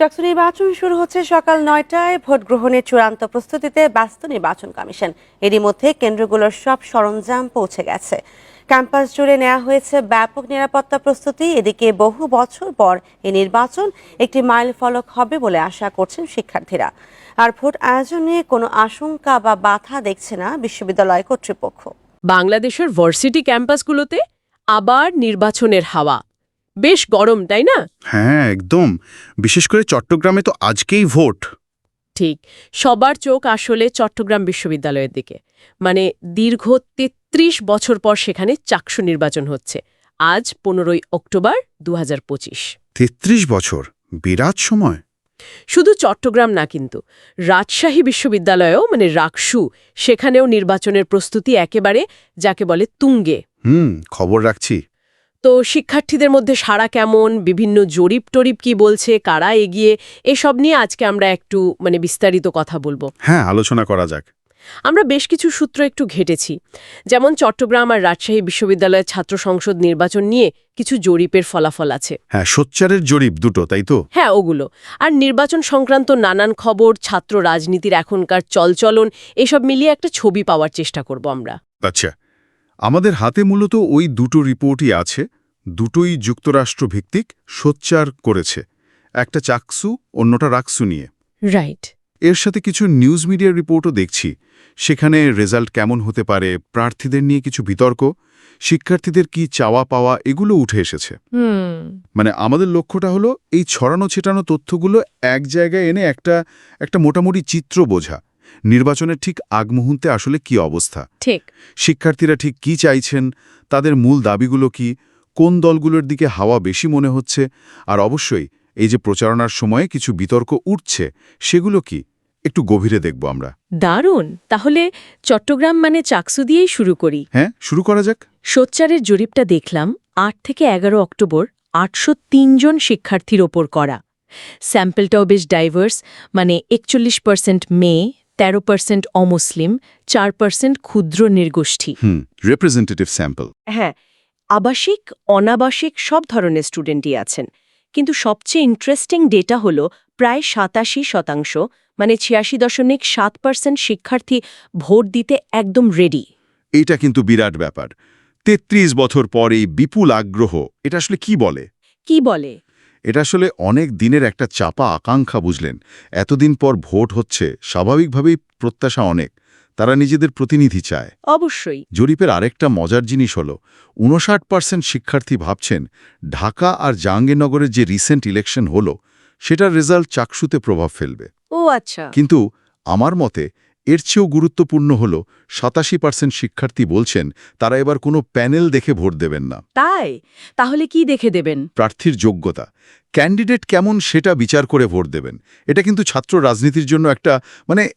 চাকসু নির্বাচন শুরু হচ্ছে সকাল নয়টায়। ভোট গ্রহণের চূড়ান্ত প্রস্তুতিতে ব্যস্ত নির্বাচন কমিশন। এরই মধ্যে কেন্দ্রগুলোর সব সরঞ্জাম পৌঁছে গেছে। ক্যাম্পাস জুড়ে নেওয়া হয়েছে ব্যাপক নিরাপত্তা প্রস্তুতি। এদিকে বহু বছর পর এই নির্বাচন একটি মাইল ফলক হবে বলে আশা করছেন শিক্ষার্থীরা। আর ভোট আয়োজন কোনো আশঙ্কা বা বাধা দেখছে না বিশ্ববিদ্যালয় কর্তৃপক্ষ। বাংলাদেশের ভার্সিটি ক্যাম্পাসগুলোতে আবার নির্বাচনের হাওয়া। বেশ গরম তাই না? হ্যাঁ একদম। বিশেষ করে চট্টগ্রামে তো আজকেই ভোট। ঠিক। সবার চোখ আসলে চট্টগ্রাম বিশ্ববিদ্যালয়ের দিকে। মানে দীর্ঘ তেত্রিশ বছর পর সেখানে চাকসু নির্বাচন হচ্ছে। আজ পনেরোই অক্টোবর দু হাজার তেত্রিশ বছর? বিরাট সময়। শুধু চট্টগ্রাম না কিন্তু। রাজশাহী বিশ্ববিদ্যালয়েও মানে রাকসু সেখানেও নির্বাচনের প্রস্তুতি একেবারে যাকে বলে তুঙ্গে। হুম খবর রাখছি। তো শিক্ষার্থীদের মধ্যে সারা কেমন? বিভিন্ন জরিপ টরিপ কি বলছে? কারা এগিয়ে? এসব নিয়ে আজকে আমরা একটু মানে বিস্তারিত কথা বলব। হ্যাঁ আলোচনা করা যাক। আমরা বেশ কিছু সূত্র একটু ঘেটেছি। যেমন চট্টগ্রাম আর রাজশাহী বিশ্ববিদ্যালয়ের ছাত্র সংসদ নির্বাচন নিয়ে কিছু জরিপের ফলাফল আছে। হ্যাঁ সোচ্চারের জরিপ দুটো তাই তো? হ্যাঁ ওগুলো। আর নির্বাচন সংক্রান্ত নানান খবর ছাত্র রাজনীতির এখনকার চলচলন এসব মিলিয়ে একটা ছবি পাওয়ার চেষ্টা করব আমরা। আচ্ছা আমাদের হাতে মূলত ওই দুটো রিপোর্টই আছে। দুটোই যুক্তরাষ্ট্র ভিত্তিক সোচ্চার করেছে একটা চাকসু অন্যটা রাকসু নিয়ে। রাইট এর সাথে কিছু নিউজ মিডিয়ার রিপোর্টও দেখছি। সেখানে রেজাল্ট কেমন হতে পারে প্রার্থীদের নিয়ে কিছু বিতর্ক শিক্ষার্থীদের কি চাওয়া পাওয়া এগুলো উঠে এসেছে। মানে আমাদের লক্ষ্যটা হলো এই ছড়ানো ছেটানো তথ্যগুলো এক জায়গায় এনে একটা একটা মোটামুটি চিত্র বোঝা। নির্বাচনের ঠিক আগ মুহূর্তে আসলে কি অবস্থা? ঠিক। শিক্ষার্থীরা ঠিক কি চাইছেন? তাদের মূল দাবিগুলো কি? কোন দলগুলোর দিকে হাওয়া বেশি মনে হচ্ছে? আর অবশ্যই এই যে প্রচারণার সময়ে কিছু বিতর্ক উঠছে সেগুলো কি? একটু গভীরে দেখব আমরা। দারুণ! তাহলে চট্টগ্রাম মানে চাকসু দিয়েই শুরু করি। হ্যাঁ শুরু করা যাক। সোচ্চারের জরিপটা দেখলাম আট থেকে এগারো অক্টোবর আটশো জন শিক্ষার্থীর ওপর করা। স্যাম্পলটাও বেশ ডাইভার্স মানে একচল্লিশ পার্সেন্ট মেয়ে তেরো পার্সেন্ট অমুসলিম চার পার্সেন্ট ক্ষুদ্র নির্গোষ্ঠী। হুম রিপ্রেজেন্টেটিভ স্যাম্পল হ্যাঁ আবাসিক অনাবাসিক সব ধরনের স্টুডেন্টই আছেন। কিন্তু সবচেয়ে ইন্টারেস্টিং ডেটা হল প্রায় সাতাশি শতাংশ মানে ছিয়াশি দশমিক সাত পার্সেন্ট শিক্ষার্থী ভোট দিতে একদম রেডি এইটা কিন্তু বিরাট ব্যাপার। তেত্রিশ বছর পর এই বিপুল আগ্রহ এটা আসলে কি বলে? কি বলে? এটা আসলে অনেক দিনের একটা চাপা আকাঙ্ক্ষা বুঝলেন? এতদিন পর ভোট হচ্ছে স্বাভাবিকভাবেই প্রত্যাশা অনেক। তারা নিজেদের প্রতিনিধি চায়। অবশ্যই। জরিপের আরেকটা মজার জিনিস হল উনষাট পার্সেন্ট শিক্ষার্থী ভাবছেন ঢাকা আর জাহাঙ্গীরনগরের যে রিসেন্ট ইলেকশন হলো সেটার রেজাল্ট চাকসুতে প্রভাব ফেলবে। ও আচ্ছা। কিন্তু আমার মতে এর চেয়েও গুরুত্বপূর্ণ হল সাতাশি পার্সেন্ট শিক্ষার্থী বলছেন তারা এবার কোনো প্যানেল দেখে ভোট দেবেন না। তাই? তাহলে কি দেখে দেবেন? প্রার্থীর যোগ্যতা। ক্যান্ডিডেট কেমন সেটা বিচার করে ভোট দেবেন। এটা কিন্তু ছাত্র রাজনীতির জন্য একটা মানে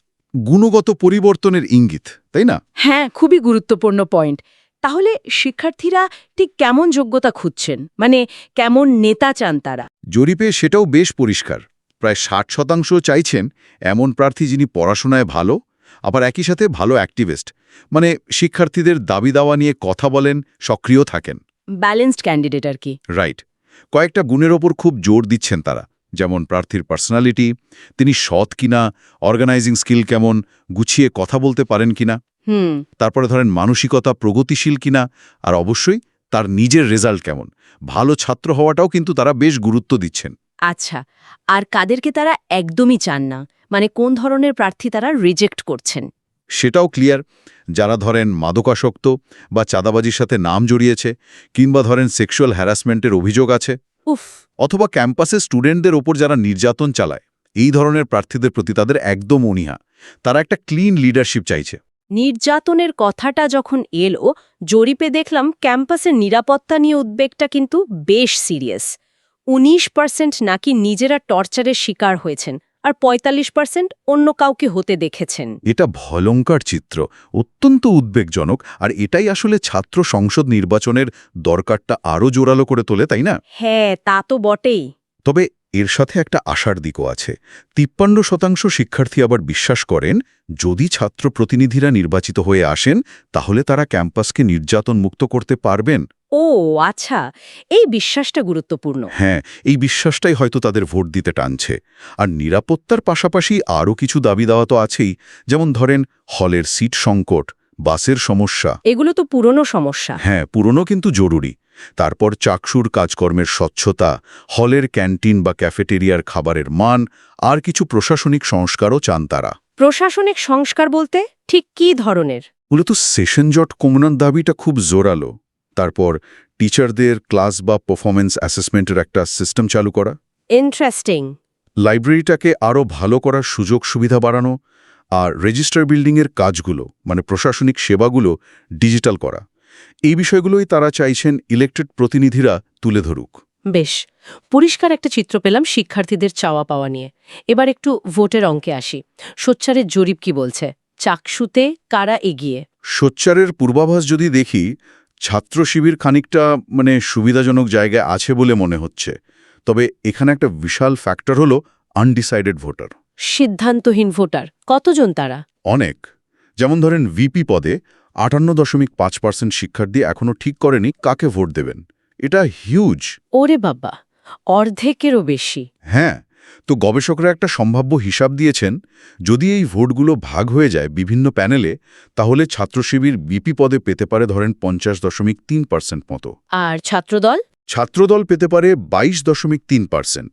গুণগত পরিবর্তনের ইঙ্গিত তাই না? হ্যাঁ খুবই গুরুত্বপূর্ণ পয়েন্ট। তাহলে শিক্ষার্থীরা ঠিক কেমন যোগ্যতা খুঁজছেন? মানে কেমন নেতা চান তারা? জরিপে সেটাও বেশ পরিষ্কার। প্রায় ষাট শতাংশ চাইছেন এমন প্রার্থী যিনি পড়াশোনায় ভালো আবার একই সাথে ভালো অ্যাক্টিভিস্ট। মানে শিক্ষার্থীদের দাবি দাওয়া নিয়ে কথা বলেন সক্রিয় থাকেন। ব্যালেন্সড ক্যান্ডিডেট আর কি। রাইট। কয়েকটা গুণের ওপর খুব জোর দিচ্ছেন তারা। যেমন প্রার্থীর পার্সোনালিটি তিনি সৎ কিনা অর্গানাইজিং স্কিল কেমন গুছিয়ে কথা বলতে পারেন কিনা তারপরে ধরেন মানসিকতা প্রগতিশীল কিনা আর অবশ্যই তার নিজের রেজাল্ট কেমন। ভালো ছাত্র হওয়াটাও কিন্তু তারা বেশ গুরুত্ব দিচ্ছেন। আচ্ছা আর কাদেরকে তারা একদমই চান না? মানে কোন ধরনের প্রার্থী তারা রিজেক্ট করছেন? সেটাও ক্লিয়ার। যারা ধরেন মাদকাসক্ত বা চাঁদাবাজির সাথে নাম জড়িয়েছে কিংবা ধরেন সেক্সুয়াল হ্যারাসমেন্টের অভিযোগ আছে উফ। অথবা ক্যাম্পাসে স্টুডেন্টদের ওপর যারা নির্যাতন চালায় এই ধরনের প্রার্থীদের প্রতি তাদের একদম অনীহা। তারা একটা ক্লিন লিডারশিপ চাইছে। নির্যাতনের কথাটা যখন এলো জরিপে দেখলাম ক্যাম্পাসের নিরাপত্তা নিয়ে উদ্বেগটা কিন্তু বেশ সিরিয়াস। উনিশ পার্সেন্ট নাকি নিজেরা টর্চারের শিকার হয়েছেন। আর ৪৫ পার্সেন্ট অন্য কাউকে হতে দেখেছেন। এটা ভয়ঙ্কর চিত্র অত্যন্ত উদ্বেগজনক আর এটাই আসলে ছাত্র সংসদ নির্বাচনের দরকারটা আরও জোরালো করে তোলে তাই না? হ্যাঁ তা তো বটেই। তবে এর সাথে একটা আশার দিকও আছে। তিপ্পান্ন শতাংশ শিক্ষার্থী আবার বিশ্বাস করেন যদি ছাত্র প্রতিনিধিরা নির্বাচিত হয়ে আসেন তাহলে তারা ক্যাম্পাসকে নির্যাতন মুক্ত করতে পারবেন। ও আচ্ছা এই বিশ্বাসটা গুরুত্বপূর্ণ। হ্যাঁ এই বিশ্বাসটাই হয়তো তাদের ভোট দিতে টানছে। আর নিরাপত্তার পাশাপাশি আরও কিছু দাবি দেওয়া তো আছেই যেমন ধরেন হলের সিট সংকট বাসের সমস্যা। এগুলো তো পুরনো সমস্যা। হ্যাঁ পুরনো কিন্তু জরুরি। তারপর চাকসুর কাজকর্মের স্বচ্ছতা হলের ক্যান্টিন বা ক্যাফেটেরিয়ার খাবারের মান আর কিছু প্রশাসনিক সংস্কারও চান তারা। প্রশাসনিক সংস্কার বলতে ঠিক কী ধরনের? মূলত সেশন জট কমানোর দাবিটা খুব জোরালো। তারপর টিচারদের ক্লাস বা পারফরমেন্স অ্যাসেসমেন্টের একটা সিস্টেম চালু করা। ইন্টারেস্টিং লাইব্রেরিটাকে আরও ভালো করার সুযোগ সুবিধা বাড়ানো আর রেজিস্টার বিল্ডিংয়ের কাজগুলো মানে প্রশাসনিক সেবাগুলো ডিজিটাল করা। এই বিষয়গুলোই তারা চাইছেন ইলেকটেড প্রতিনিধিরা তুলে ধরুক। বেশ পরিষ্কার একটা চিত্র পেলাম শিক্ষার্থীদের চাওয়া পাওয়া নিয়ে। এবার একটু ভোটের অঙ্কে আসি। সোচ্চারের জরিপ কি বলছে? চাকসুতে কারা এগিয়ে? সোচ্চারের পূর্বাভাস যদি দেখি ছাত্র শিবির খানিকটা মানে সুবিধাজনক জায়গায় আছে বলে মনে হচ্ছে। তবে এখানে একটা বিশাল ফ্যাক্টর হলো আনডিসাইডেড ভোটার সিদ্ধান্তহীন ভোটার। কতজন তারা? অনেক। যেমন ধরেন ভিপি পদে আটান্ন দশমিক পাঁচ পার্সেন্ট শিক্ষার্থী এখনও ঠিক করেনি কাকে ভোট দেবেন। এটা হিউজ ওরে বাবা অর্ধেকেরও বেশি। হ্যাঁ। তো গবেষকরা একটা সম্ভাব্য হিসাব দিয়েছেন যদি এই ভোটগুলো ভাগ হয়ে যায় বিভিন্ন প্যানেলে তাহলে ছাত্রশিবির বিপি পদে পেতে পারে ধরেন পঞ্চাশ দশমিক তিন পার্সেন্ট মতো। আর ছাত্রদল? ছাত্রদল পেতে পারে বাইশ দশমিক তিন পার্সেন্ট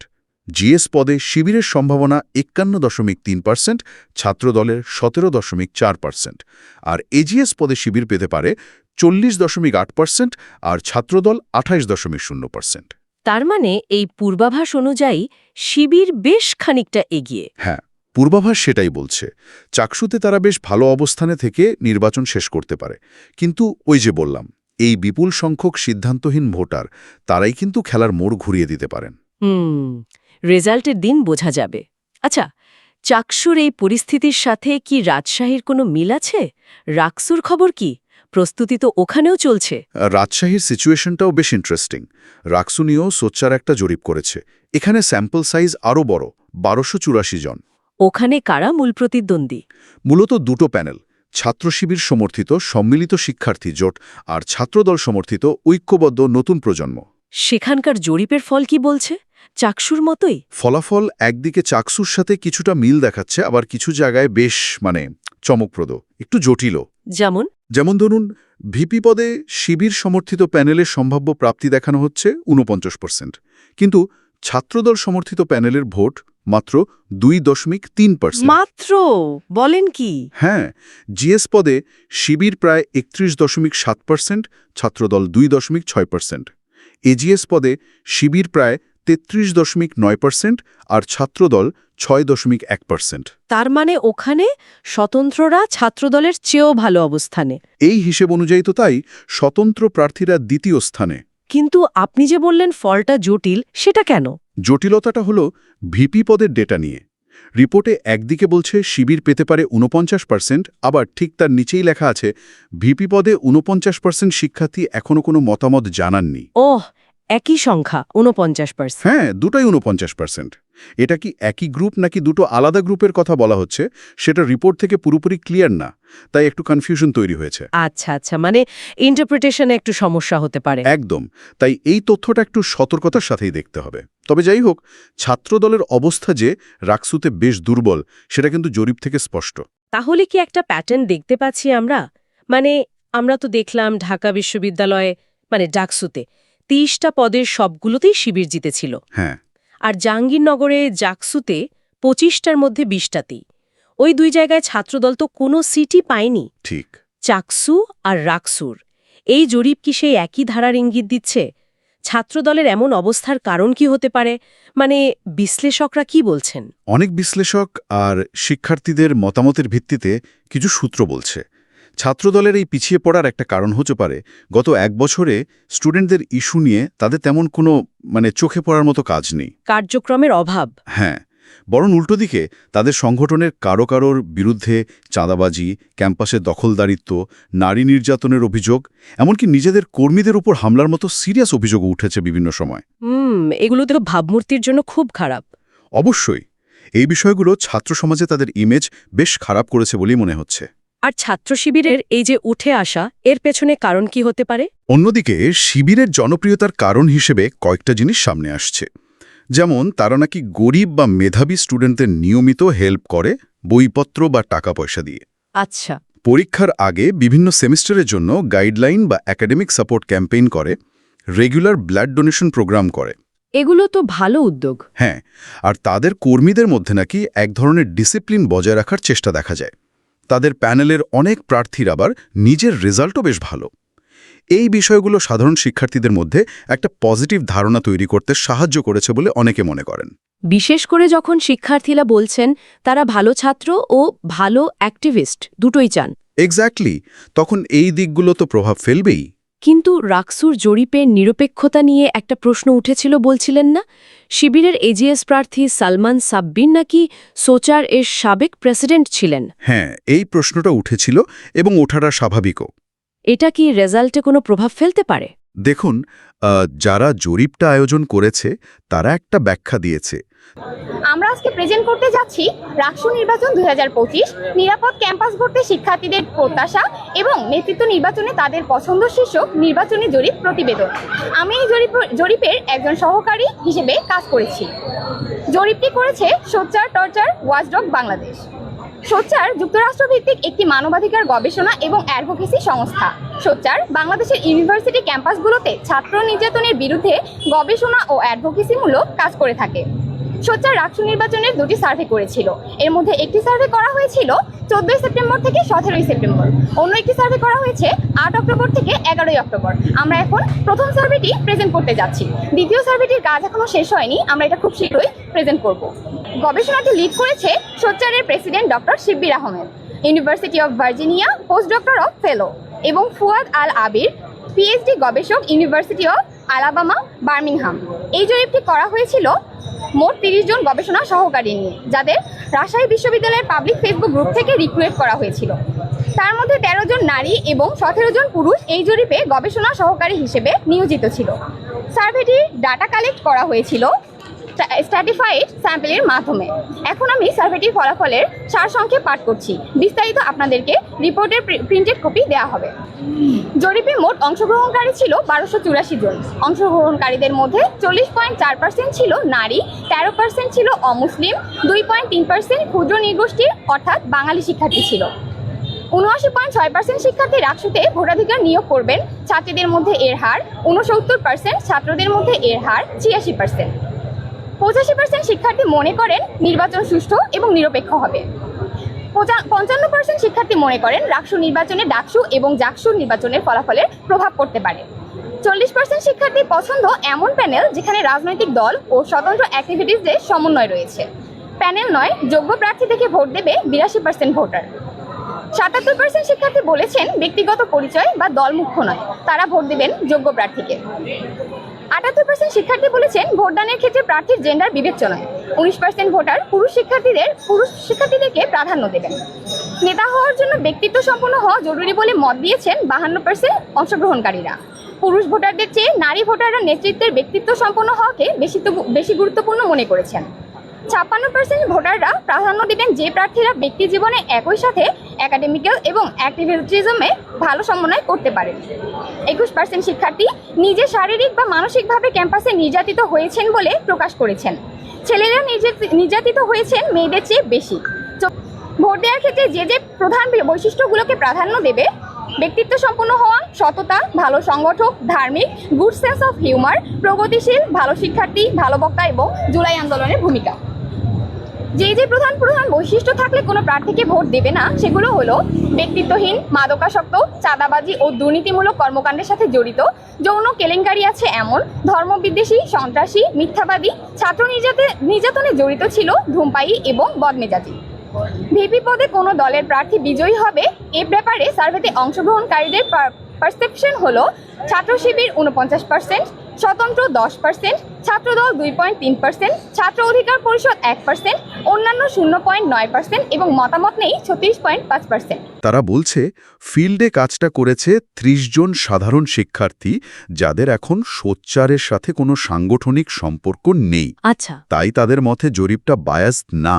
জিএস পদে শিবিরের সম্ভাবনা একান্ন দশমিক তিন পার্সেন্ট ছাত্রদলের সতেরো দশমিক চার পার্সেন্ট আর এজিএস পদে শিবির পেতে পারে চল্লিশ দশমিক আট পার্সেন্ট আর ছাত্রদল আঠাইশ দশমিক শূন্য পার্সেন্ট। তার মানে এই পূর্বাভাস অনুযায়ী শিবির বেশ খানিকটা এগিয়ে। হ্যাঁ পূর্বাভাস সেটাই বলছে। চাকসুতে তারা বেশ ভালো অবস্থানে থেকে নির্বাচন শেষ করতে পারে। কিন্তু ওই যে বললাম এই বিপুল সংখ্যক সিদ্ধান্তহীন ভোটার তারাই কিন্তু খেলার মোড় ঘুরিয়ে দিতে পারেন। হুম রেজাল্টের দিন বোঝা যাবে। আচ্ছা চাকসুর এই পরিস্থিতির সাথে কি রাজশাহীর কোনো মিল আছে? রাকসুর খবর কি? প্রস্তুতি তো ওখানেও চলছে। রাজশাহীর সিচুয়েশনটাও বেশ ইন্টারেস্টিং রাকসু নিয়েও সোচ্চার একটা জরিপ করেছে। এখানে স্যাম্পল সাইজ আরও বড় বারোশো চুরাশি জন। ওখানে কারা মূল প্রতিদ্বন্দ্বী? মূলত দুটো প্যানেল ছাত্র শিবির সমর্থিত সম্মিলিত শিক্ষার্থী জোট আর ছাত্রদল সমর্থিত ঐক্যবদ্ধ নতুন প্রজন্ম। সেখানকার জরিপের ফল কি বলছে? চাকসুর মতোই? ফলাফল একদিকে চাকসুর সাথে কিছুটা মিল দেখাচ্ছে আবার কিছু জায়গায় বেশ মানে চমকপ্রদ একটু জটিলও। যেমন? যেমন ধরুন ভিপি পদে শিবির সমর্থিত প্যানেলের সম্ভাব্য প্রাপ্তি দেখানো হচ্ছে ঊনপঞ্চাশ পার্সেন্ট। কিন্তু ছাত্রদল সমর্থিত প্যানেলের ভোট মাত্র দুই দশমিক তিন পার্সেন্ট। মাত্র? বলেন কি? হ্যাঁ জিএস পদে শিবির প্রায় একত্রিশ দশমিক সাত পার্সেন্ট ছাত্রদল দুই দশমিক ছয় পার্সেন্ট। এজিএস পদে শিবির প্রায় তেত্রিশ দশমিক নয় পার্সেন্ট আর ছাত্রদল ছয় দশমিক এক পার্সেন্ট। তার মানে ওখানে স্বতন্ত্ররা ছাত্রদলের চেয়েও ভালো অবস্থানে। এই হিসেব অনুযায়ী তো তাই স্বতন্ত্র প্রার্থীরা দ্বিতীয় স্থানে। কিন্তু আপনি যে বললেন ফলটা জটিল সেটা কেন? জটিলতাটা হল ভিপি পদের ডেটা নিয়ে। রিপোর্টে একদিকে বলছে শিবির পেতে পারে ঊনপঞ্চাশ পার্সেন্ট আবার ঠিক তার নিচেই লেখা আছে ভিপি পদে ঊনপঞ্চাশ পার্সেন্ট শিক্ষার্থী এখনও কোনো মতামত জানাননি। ওহ একই সংখ্যা উনপঞ্চাশ পার্সেন্ট হ্যাঁ দুটাই উনপঞ্চাশ পার্সেন্ট এটা কি একই গ্রুপ নাকি দুটো আলাদা গ্রুপের কথা বলা হচ্ছে? সেটা রিপোর্ট থেকে পুরোপুরি ক্লিয়ার না তাই একটু কনফিউশন তৈরি হয়েছে। আচ্ছা আচ্ছা মানে ইন্টারপ্রিটেশনে একটু সমস্যা হতে পারে। একদম তাই এই তথ্যটা একটু সতর্কতার সাথেই দেখতে হবে। তবে যাই হোক ছাত্রদলের অবস্থা যে রাকসুতে বেশ দুর্বল সেটা কিন্তু জরিপ থেকে স্পষ্ট। তাহলে কি একটা প্যাটার্ন দেখতে পাচ্ছি আমরা? মানে আমরা তো দেখলাম ঢাকা বিশ্ববিদ্যালয়ে মানে ডাকসুতে তিরিশটা পদের সবগুলোতেই শিবির জিতেছিল। হ্যাঁ। আর জাহাঙ্গীরনগরে জাকসুতে পঁচিশটার মধ্যে বিশটাতেই। ওই দুই জায়গায় ছাত্রদল তো কোনো সিটই পায়নি। ঠিক। চাকসু আর রাকসুর। এই জরিপ কি সেই একই ধারার ইঙ্গিত দিচ্ছে? ছাত্রদলের এমন অবস্থার কারণ কি হতে পারে? মানে বিশ্লেষকরা কি বলছেন? অনেক বিশ্লেষক আর শিক্ষার্থীদের মতামতের ভিত্তিতে কিছু সূত্র বলছে। ছাত্রদলের এই পিছিয়ে পড়ার একটা কারণ হতে পারে। গত এক বছরে স্টুডেন্টদের ইস্যু নিয়ে তাদের তেমন কোনো মানে চোখে পড়ার মতো কাজ নেই। কার্যক্রমের অভাব। হ্যাঁ বরং উল্টো দিকে তাদের সংগঠনের কারও কারোর বিরুদ্ধে চাঁদাবাজি ক্যাম্পাসে দখলদারিত্ব নারী নির্যাতনের অভিযোগ এমনকি নিজেদের কর্মীদের উপর হামলার মতো সিরিয়াস অভিযোগও উঠেছে বিভিন্ন সময়। হুম এগুলো তো ভাবমূর্তির জন্য খুব খারাপ। অবশ্যই এই বিষয়গুলো ছাত্র সমাজে তাদের ইমেজ বেশ খারাপ করেছে বলেই মনে হচ্ছে। আর ছাত্র শিবিরের এই যে উঠে আসা এর পেছনে কারণ কি হতে পারে? অন্যদিকে শিবিরের জনপ্রিয়তার কারণ হিসেবে কয়েকটা জিনিস সামনে আসছে। যেমন তারা নাকি গরিব বা মেধাবী স্টুডেন্টদের নিয়মিত হেল্প করে বইপত্র বা টাকা পয়সা দিয়ে। আচ্ছা। পরীক্ষার আগে বিভিন্ন সেমিস্টারের জন্য গাইডলাইন বা একাডেমিক সাপোর্ট ক্যাম্পেইন করে রেগুলার ব্লাড ডোনেশন প্রোগ্রাম করে। এগুলো তো ভালো উদ্যোগ। হ্যাঁ আর তাদের কর্মীদের মধ্যে নাকি এক ধরনের ডিসিপ্লিন বজায় রাখার চেষ্টা দেখা যায়। তাদের প্যানেলের অনেক প্রার্থীর আবার নিজের রেজাল্টও বেশ ভালো। এই বিষয়গুলো সাধারণ শিক্ষার্থীদের মধ্যে একটা পজিটিভ ধারণা তৈরি করতে সাহায্য করেছে বলে অনেকে মনে করেন। বিশেষ করে যখন শিক্ষার্থীরা বলছেন তারা ভালো ছাত্র ও ভালো অ্যাক্টিভিস্ট দুটোই চান। এক্স্যাক্টলি তখন এই দিকগুলো তো প্রভাব ফেলবেই। কিন্তু রাকসুর জরিপের নিরপেক্ষতা নিয়ে একটা প্রশ্ন উঠেছিল বলছিলেন না? শিবিরের এজিএস প্রার্থী সালমান সাব্বির নাকি সোচার এর সাবেক প্রেসিডেন্ট ছিলেন? হ্যাঁ এই প্রশ্নটা উঠেছিল এবং ওঠাটা স্বাভাবিকও। এটা কি রেজাল্টে কোনো প্রভাব ফেলতে পারে? দেখুন যারা জরিপটা আয়োজন করেছে তারা একটা ব্যাখ্যা দিয়েছে। আমরা আজকে প্রেজেন্ট করতে যাচ্ছি রাকসু নির্বাচন দুই নিরাপদ ক্যাম্পাস গড়তে শিক্ষার্থীদের প্রত্যাশা এবং নেতৃত্ব নির্বাচনে তাদের পছন্দ শীর্ষক নির্বাচনী জরিপ প্রতিবেদন। আমি এই জরিপ, জরিপের একজন সহকারী হিসেবে কাজ করেছি। জরিপটি করেছে সোচ্চার টর্চার ওয়াচডগ বাংলাদেশ। সোচ্চার যুক্তরাষ্ট্রভিত্তিক একটি মানবাধিকার গবেষণা এবং অ্যাডভোকেসি সংস্থা। সোচ্চার বাংলাদেশের ইউনিভার্সিটি ক্যাম্পাসগুলোতে ছাত্র নির্যাতনের বিরুদ্ধে গবেষণা ও অ্যাডভোকেসিমূলক কাজ করে থাকে। সোচ্চার রাষ্ট্র নির্বাচনের দুটি সার্ভে করেছিল। এর মধ্যে একটি সার্ভে করা হয়েছিল চোদ্দোই সেপ্টেম্বর থেকে সতেরোই সেপ্টেম্বর। অন্য একটি সার্ভে করা হয়েছে আট অক্টোবর থেকে এগারোই অক্টোবর। আমরা এখন প্রথম সার্ভেটি প্রেজেন্ট করতে যাচ্ছি। দ্বিতীয় সার্ভেটির কাজ এখনও শেষ হয়নি। আমরা এটা খুব শীঘ্রই প্রেজেন্ট করব। গবেষণাটি লিড করেছে সোচ্চারের president doctor Shibbir Ahmed, university of Virginia post doctor of fellow এবং ফুয়াদ আল আবির, পিএইচডি গবেষক, ইউনিভার্সিটি অফ আলাবামা, বার্মিংহাম। এই জরিপটি করা হয়েছিল মোট তিরিশ জন গবেষণা সহকারী নিয়ে, যাদের রাজশাহী বিশ্ববিদ্যালয়ের পাবলিক ফেসবুক গ্রুপ থেকে রিক্রুয়েট করা হয়েছিল। তার মধ্যে তেরো জন নারী এবং সতেরো জন পুরুষ এই জরিপে গবেষণা সহকারী হিসেবে নিয়োজিত ছিল। সার্ভেটি ডাটা কালেক্ট করা হয়েছিল স্ট্র্যাটিফাইড স্যাম্পেলের মাধ্যমে। এখন আমি সার্ভেটির ফলাফলের সারসংক্ষেপ পাঠ করছি। বিস্তারিত আপনাদেরকে রিপোর্টের প্রিন্টেড কপি দেওয়া হবে। জরিপে মোট অংশগ্রহণকারী ছিল বারোশো চুরাশি জন। অংশগ্রহণকারীদের মধ্যে চল্লিশ পয়েন্ট চার পার্সেন্ট ছিল নারী, তেরো পার্সেন্ট ছিল অমুসলিম, দুই পয়েন্ট তিন পার্সেন্ট ক্ষুদ্র নৃগোষ্ঠীর, অর্থাৎ বাঙালি শিক্ষার্থী ছিল। উনআশি পয়েন্ট ছয় পার্সেন্ট শিক্ষার্থী রাকসুতে ভোটাধিকার নিয়োগ করবেন। ছাত্রীদের মধ্যে এর হার উনসত্তর পার্সেন্ট ছাত্রদের মধ্যে এর হার ছিয়াশি পার্সেন্ট পঁচাশি পার্সেন্ট শিক্ষার্থী মনে করেন নির্বাচন সুষ্ঠু এবং নিরপেক্ষ হবে। পঞ্চান্ন পার্সেন্ট শিক্ষার্থী মনে করেন রাকসু নির্বাচনে ডাকসু এবং জাকসু নির্বাচনের ফলাফলের প্রভাব পড়তে পারে। চল্লিশ পার্সেন্ট শিক্ষার্থী পছন্দ এমন প্যানেল যেখানে রাজনৈতিক দল ও স্বতন্ত্র অ্যাক্টিভিটিসদের সমন্বয় রয়েছে। প্যানেল নয়, যোগ্য প্রার্থী থেকে ভোট দেবে বিরাশি পার্সেন্ট ভোটার। সাতাত্তর পার্সেন্ট শিক্ষার্থী বলেছেন ব্যক্তিগত পরিচয় বা দল মুখ্য নয়, তারা ভোট দেবেন যোগ্য প্রার্থীকে। আটাত্তর পার্সেন্ট শিক্ষার্থী বলেছেন ভোটদানের ক্ষেত্রে প্রার্থীর জেন্ডার নয় উনিশ পার্সেন্ট ভোটার পুরুষ শিক্ষার্থীদের পুরুষ শিক্ষার্থীদেরকে প্রাধান্য দেবেন। নেতা হওয়ার জন্য ব্যক্তিত্ব সম্পন্ন হওয়া জরুরি বলে মত দিয়েছেন বাহান্ন পার্সেন্ট অংশগ্রহণকারীরা। পুরুষ ভোটারদের চেয়ে নারী ভোটাররা নেতৃত্বের ব্যক্তিত্ব সম্পন্ন হওয়াকে বেশি বেশি গুরুত্বপূর্ণ মনে করেছেন। ছাপ্পান্ন পার্সেন্ট ভোটাররা প্রাধান্য দিবেন যে প্রার্থীরা ব্যক্তি জীবনে একই সাথে একাডেমিক্যাল এবং অ্যাক্টিভিটিজমে ভালো সমন্বয় করতে পারেন একুশ পার্সেন্ট শিক্ষার্থী নিজে শারীরিক বা মানসিকভাবে ক্যাম্পাসে নির্যাতিত হয়েছেন বলে প্রকাশ করেছেন। ছেলেরা নির্যাতি- নির্যাতিত হয়েছেন মেয়েদের চেয়ে বেশি। ভোট দেওয়ার ক্ষেত্রে যে যে প্রধান বৈশিষ্ট্যগুলোকে প্রাধান্য দেবে ব্যক্তিত্ব সম্পন্ন হওয়া, সততা, ভালো সংগঠক, ধার্মিক গুড সেন্স অফ হিউমার প্রগতিশীল, ভালো শিক্ষার্থী, ভালো বক্তা এবং জুলাই আন্দোলনের ভূমিকা। যে যে প্রধান প্রধান বৈশিষ্ট্য থাকলে কোনো প্রার্থীকে ভোট দেবে না, সেগুলো হলো ব্যক্তিত্বহীন, মাদকাসক্ত, চাঁদাবাজি ও দুর্নীতিমূলক কর্মকাণ্ডের সাথে জড়িত, যৌন কেলেঙ্কারি আছে এমন, ধর্মবিদ্বেষী, সন্ত্রাসী, মিথ্যাবাদী, ছাত্র নির্যাতে, নির্যাতনে জড়িত ছিল ধূমপায়ী এবং বদমেজাজি। ভিপি পদে কোনো দলের প্রার্থী বিজয়ী হবে, এ ব্যাপারে সার্ভেতে অংশগ্রহণকারীদের পারসেপশন হলো ছাত্র শিবির উনপঞ্চাশ পার্সেন্ট স্বতন্ত্র দশ পার্সেন্ট ছাত্রদল দুই পয়েন্ট তিন পার্সেন্ট ছাত্র অধিকার পরিষদ এক পার্সেন্ট অন্যান্য শূন্য পয়েন্ট নয় পার্সেন্ট এবং মতামত নেই ছত্রিশ পয়েন্ট পাঁচ পার্সেন্ট তারা বলছে ফিল্ডে কাজটা করেছে ৩০ জন সাধারণ শিক্ষার্থী যাদের এখন সোচ্চারের সাথে কোনো সাংগঠনিক সম্পর্ক নেই। আচ্ছা। তাই তাদের মতে জরিপটা বায়াস না।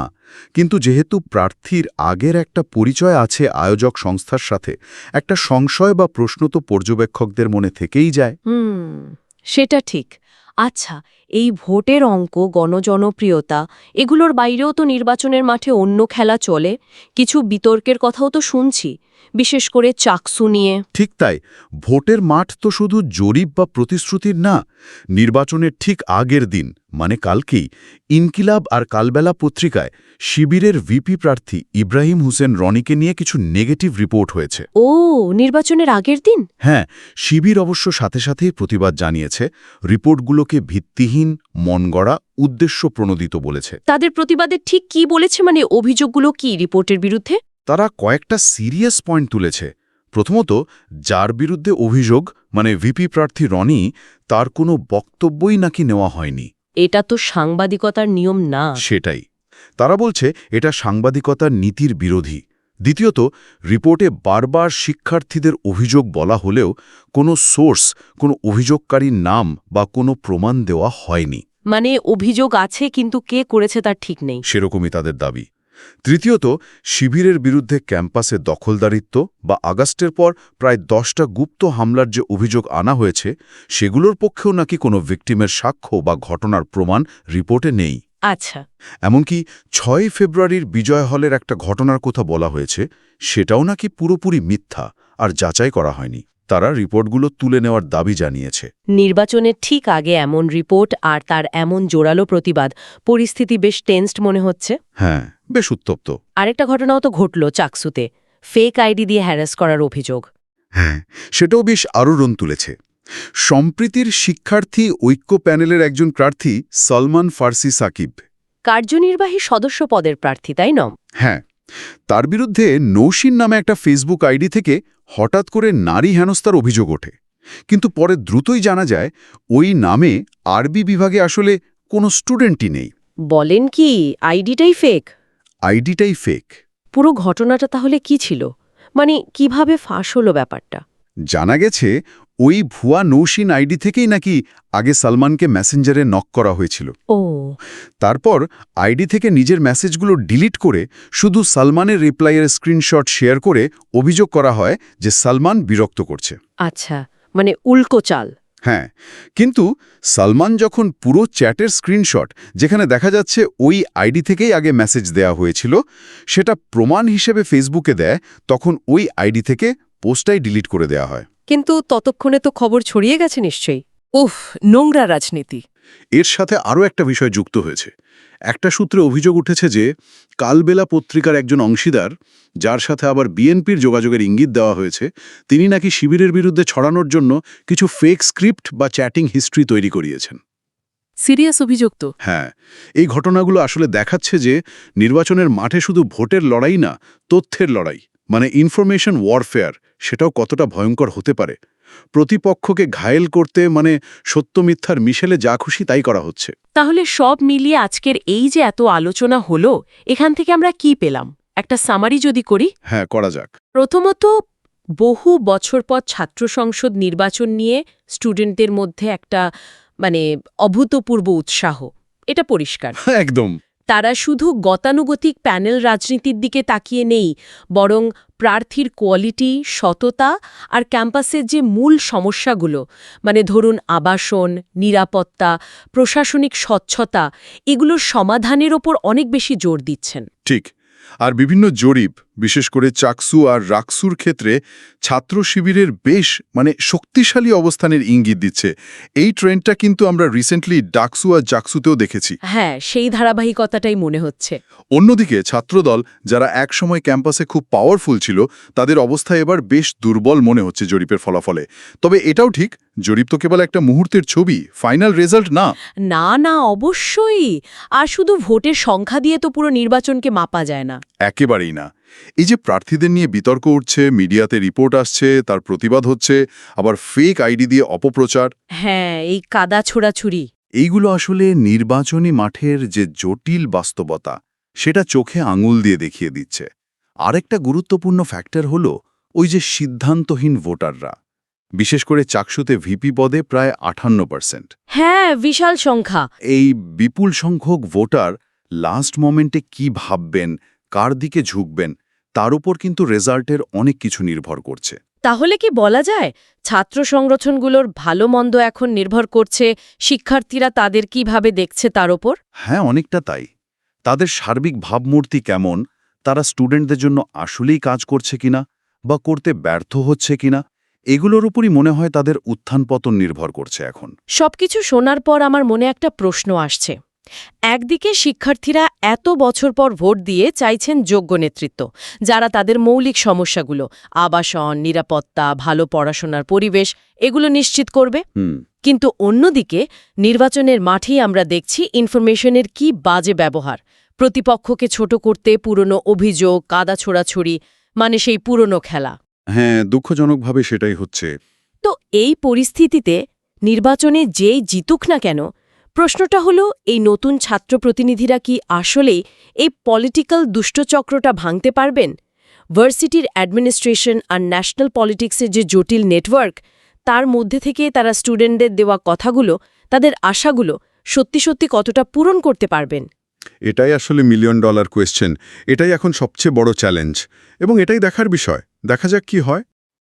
কিন্তু যেহেতু প্রার্থীর আগের একটা পরিচয় আছে আয়োজক সংস্থার সাথে একটা সংশয় বা প্রশ্ন তো পর্যবেক্ষকদের মনে থেকেই যায়। হুম। সেটা ঠিক। আচ্ছা এই ভোটের অঙ্ক, গণজনপ্রিয়তা, এগুলোর বাইরেও তো নির্বাচনের মাঠে অন্য খেলা চলে। কিছু বিতর্কের কথাও তো শুনছি। বিশেষ করে চাকসু নিয়ে। ঠিক তাই ভোটের মাঠ তো শুধু জরিপ বা প্রতিশ্রুতির না নির্বাচনের ঠিক আগের দিন মানে কালকেই ইনকিলাব আর কালবেলা পত্রিকায় শিবিরের ভিপি প্রার্থী ইব্রাহিম হোসেন রনিকে নিয়ে কিছু নেগেটিভ রিপোর্ট হয়েছে। ও নির্বাচনের আগের দিন? হ্যাঁ শিবির অবশ্য সাথে সাথেই প্রতিবাদ জানিয়েছে রিপোর্টগুলোকে ভিত্তিহীন মনগড়া উদ্দেশ্য প্রণোদিত বলেছে। তাদের প্রতিবাদে ঠিক কি বলেছে মানে অভিযোগগুলো কি রিপোর্টের বিরুদ্ধে? তারা কয়েকটা সিরিয়াস পয়েন্ট তুলেছে। প্রথমত যার বিরুদ্ধে অভিযোগ মানে ভিপি প্রার্থী রনি তার কোনো বক্তব্যই নাকি নেওয়া হয়নি। এটা তো সাংবাদিকতার নিয়ম না। সেটাই। তারা বলছে এটা সাংবাদিকতার নীতির বিরোধী। দ্বিতীয়ত রিপোর্টে বারবার শিক্ষার্থীদের অভিযোগ বলা হলেও কোনো সোর্স কোনো অভিযোগকারীর নাম বা কোনো প্রমাণ দেওয়া হয়নি। মানে অভিযোগ আছে কিন্তু কে করেছে তার ঠিক নেই। সেরকমই তাদের দাবি। তৃতীয়ত শিবিরের বিরুদ্ধে ক্যাম্পাসে দখলদারিত্ব বা আগস্টের পর প্রায় দশটা গুপ্ত হামলার যে অভিযোগ আনা হয়েছে সেগুলোর পক্ষেও নাকি কোনো ভিকটিমের সাক্ষ্য বা ঘটনার প্রমাণ রিপোর্টে নেই। আচ্ছা। এমনকি ছয় ফেব্রুয়ারির বিজয় হলের একটা ঘটনার কথা বলা হয়েছে সেটাও নাকি পুরোপুরি মিথ্যা আর যাচাই করা হয়নি। তারা রিপোর্টগুলো তুলে নেওয়ার দাবি জানিয়েছে। নির্বাচনের ঠিক আগে এমন রিপোর্ট আর তার এমন জোরালো প্রতিবাদ পরিস্থিতি বেশ টেন্সড মনে হচ্ছে? হ্যাঁ বেশ উত্তপ্ত। আরেকটা ঘটনাও তো ঘটল চাকসুতে ফেক আইডি দিয়ে হ্যারাস করার অভিযোগ। হ্যাঁ সেটাও বেশ আলোড়ন তুলেছে। সম্প্রীতির শিক্ষার্থী ঐক্য প্যানেলের একজন প্রার্থী সলমান ফার্সি সাকিব। কার্যনির্বাহী সদস্য পদের প্রার্থী তাই ন? হ্যাঁ তার বিরুদ্ধে নৌসিন নামে একটা ফেসবুক আইডি থেকে হঠাৎ করে নারী হেনস্থার অভিযোগ ওঠে। কিন্তু পরে দ্রুতই জানা যায় ওই নামে আরবি বিভাগে আসলে কোনো স্টুডেন্টই নেই। বলেন কি আইডিটাই ফেক আইডিটাই ফেক পুরো ঘটনাটা তাহলে কি ছিল? মানে কীভাবে ফাঁস হলো ব্যাপারটা? জানা গেছে ওই ভুয়া নৌসিন আইডি থেকেই নাকি আগে সালমানকে মেসেঞ্জারে নক করা হয়েছিল। ও। তারপর আইডি থেকে নিজের মেসেজগুলো ডিলিট করে শুধু সালমানের রিপ্লাইয়ের স্ক্রিনশট শেয়ার করে অভিযোগ করা হয় যে সালমান বিরক্ত করছে। আচ্ছা মানে উল্কো চাল। হ্যাঁ কিন্তু সালমান যখন পুরো চ্যাটের স্ক্রিনশট যেখানে দেখা যাচ্ছে ওই আইডি থেকেই আগে মেসেজ দেয়া হয়েছিল সেটা প্রমাণ হিসেবে ফেসবুকে দেয় তখন ওই আইডি থেকে পোস্টটাই ডিলিট করে দেয়া হয়। কিন্তু ততক্ষণে তো খবর ছড়িয়ে গেছে নিশ্চয়ই। উফ নোংরা রাজনীতি। এর সাথে আরও একটা বিষয় যুক্ত হয়েছে। একটা সূত্রে অভিযোগ উঠেছে যে কালবেলা পত্রিকার একজন অংশীদার যার সাথে আবার বিএনপির যোগাযোগের ইঙ্গিত দেওয়া হয়েছে তিনি নাকি শিবিরের বিরুদ্ধে ছড়ানোর জন্য কিছু ফেক স্ক্রিপ্ট বা চ্যাটিং হিস্ট্রি তৈরি করিয়েছেন। সিরিয়াস অভিযোগ তো হ্যাঁ এই ঘটনাগুলো আসলে দেখাচ্ছে যে নির্বাচনের মাঠে শুধু ভোটের লড়াই না তথ্যের লড়াই মানে ইনফরমেশন ওয়ারফেয়ার সেটাও কতটা ভয়ঙ্কর হতে পারে। প্রতিপক্ষকে ঘায়েল করতে মানে সত্য মিথ্যার মিশেলে যা খুশি তাই করা হচ্ছে। তাহলে সব মিলিয়ে আজকের এই যে এত আলোচনা হলো এখান থেকে আমরা কি পেলাম? একটা সামারি যদি করি? হ্যাঁ করা যাক। প্রথমত বহু বছর পর ছাত্র সংসদ নির্বাচন নিয়ে স্টুডেন্টদের মধ্যে একটা মানে অভূতপূর্ব উৎসাহ। এটা পরিষ্কার। একদম। তারা শুধু গতানুগতিক প্যানেল রাজনীতির দিকে তাকিয়ে নেই, বরং প্রার্থীর কোয়ালিটি, সততা আর ক্যাম্পাসের যে মূল সমস্যাগুলো মানে ধরুন আবাসন, নিরাপত্তা, প্রশাসনিক স্বচ্ছতা, এগুলোর সমাধানের ওপর অনেক বেশি জোর দিচ্ছেন। ঠিক, আর বিভিন্ন জরিপ বিশেষ করে চাকসু আর রাকসুর ক্ষেত্রে ছাত্র শিবিরের বেশ মানে শক্তিশালী অবস্থানের ইঙ্গিত দিচ্ছে। এই ট্রেন্ডটা কিন্তু আমরা রিসেন্টলি ডাকসু আর জাকসুতেও দেখেছি। হ্যাঁ সেই ধারাবাহিকতাটাই মনে হচ্ছে। অন্যদিকে ছাত্রদল যারা একসময় ক্যাম্পাসে খুব পাওয়ারফুল ছিল তাদের অবস্থা এবার বেশ দুর্বল মনে হচ্ছে জরিপের ফলাফলে। তবে এটাও ঠিক জরিপ তো কেবল একটা মুহূর্তের ছবি ফাইনাল রেজাল্ট না। না না অবশ্যই। আর শুধু ভোটের সংখ্যা দিয়ে তো পুরো নির্বাচনকে মাপা যায় না। একেবারেই না। এই যে প্রার্থীদের নিয়ে বিতর্ক উঠছে মিডিয়াতে রিপোর্ট আসছে তার প্রতিবাদ হচ্ছে আবার ফেক আইডি দিয়ে অপপ্রচার। হ্যাঁ এই কাদা ছোড়াছুরি এইগুলো আসলে নির্বাচনী মাঠের যে জটিল বাস্তবতা সেটা চোখে আঙুল দিয়ে দেখিয়ে দিচ্ছে। আরেকটা গুরুত্বপূর্ণ ফ্যাক্টর হল ওই যে সিদ্ধান্তহীন ভোটাররা। বিশেষ করে চাকসুতে ভিপি পদে প্রায় আঠান্ন পার্সেন্ট হ্যাঁ বিশাল সংখ্যা। এই বিপুল সংখ্যক ভোটার লাস্ট মোমেন্টে কি ভাববেন কার দিকে ঝুঁকবেন তার উপর কিন্তু রেজাল্টের অনেক কিছু নির্ভর করছে। তাহলে কি বলা যায় ছাত্র সংগঠনগুলোর ভালো মন্দ এখন নির্ভর করছে শিক্ষার্থীরা তাদের কীভাবে দেখছে তার ওপর হ্যাঁ অনেকটা তাই। তাদের সার্বিক ভাবমূর্তি কেমন তারা স্টুডেন্টদের জন্য আসলেই কাজ করছে কিনা বা করতে ব্যর্থ হচ্ছে কিনা এগুলোর উপরই মনে হয় তাদের উত্থান পতন নির্ভর করছে এখন। সবকিছু শোনার পর আমার মনে একটা প্রশ্ন আসছে। একদিকে শিক্ষার্থীরা এত বছর পর ভোট দিয়ে চাইছেন যোগ্য নেতৃত্ব যারা তাদের মৌলিক সমস্যাগুলো আবাসন নিরাপত্তা ভালো পড়াশোনার পরিবেশ এগুলো নিশ্চিত করবে। কিন্তু অন্যদিকে নির্বাচনের মাঠেই আমরা দেখছি ইনফরমেশনের কি বাজে ব্যবহার। প্রতিপক্ষকে ছোট করতে পুরনো অভিযোগ কাদা ছোড়াছড়ি মানে সেই পুরনো খেলা। হ্যাঁ দুঃখজনকভাবে সেটাই হচ্ছে। তো এই পরিস্থিতিতে নির্বাচনে যেই জিতুক না কেন প্রশ্নটা হলো, এই নতুন ছাত্র প্রতিনিধিরা কি আসলেই এই পলিটিক্যাল দুষ্টচক্রটা ভাঙতে পারবেন? ভার্সিটির অ্যাডমিনিস্ট্রেশন আর ন্যাশনাল পলিটিক্সের যে জটিল নেটওয়ার্ক তার মধ্যে থেকে তারা স্টুডেন্টদের দেওয়া কথাগুলো, তাদের আশাগুলো সত্যি সত্যি কতটা পূরণ করতে পারবেন? এটাই আসলে মিলিয়ন ডলার কোয়েশ্চেন এটাই এখন সবচেয়ে বড় চ্যালেঞ্জ এবং এটাই দেখার বিষয়। দেখা যাক কি হয়।